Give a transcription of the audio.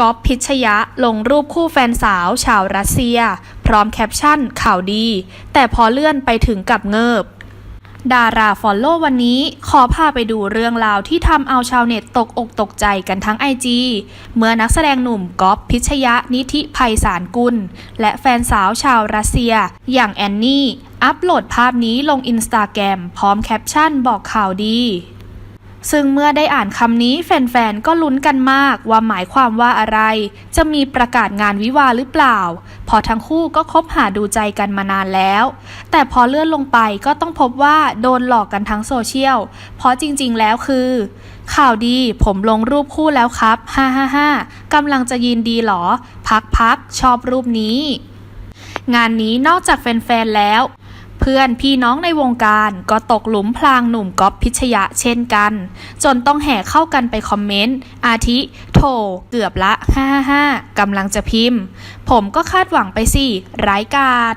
ก๊อฟพิชยะลงรูปคู่แฟนสาวชาวรัสเซีย พร้อมแคปชั่นข่าวดี แต่พอเลื่อนไปถึงกับเงิบ ดาราฟอลโล่วันนี้ขอพาไปดูเรื่องราวที่ทำเอาชาวเน็ตตกอกตกใจกันทั้งไอจีเมื่อนักแสดงหนุ่มก๊อฟพิชยะนิธิภัยสารกุล และแฟนสาวชาวรัสเซีย อย่างแอนนี่ อัปโหลดภาพนี้ลงอินสตาแกรมพร้อมแคปชั่นบอกข่าวดี ซึ่งเมื่อได้อ่านคำนี้แฟนๆ ก็ลุ้นกันมากว่าหมายความว่าอะไร จะมีประกาศงานวิวาหรือเปล่า พอทั้งคู่ก็คบหาดูใจกันมานานแล้ว แต่พอเลื่อนลงไปก็ต้องพบว่าโดนหลอกกันทั้งโซเชียล เพราะจริงๆ แล้วคือ ข่าวดีผมลงรูปคู่แล้วครับ ฮ่าฮ่าฮ่ากำลังจะยินดีหรอ พักพักชอบรูปนี้ งานนี้นอกจากแฟนๆ แล้ว พื่อนพี่น้องในวงการก็ตกหลุมพรางหนุ่มก๊อฟพิชยะเช่นกัน จนต้องแห่เข้ากันไปคอมเมนต์ อาทิ โถ เกือบละ 555กำลังจะพิมพ์ ผมก็คาดหวังไปสิ ร้ายกาด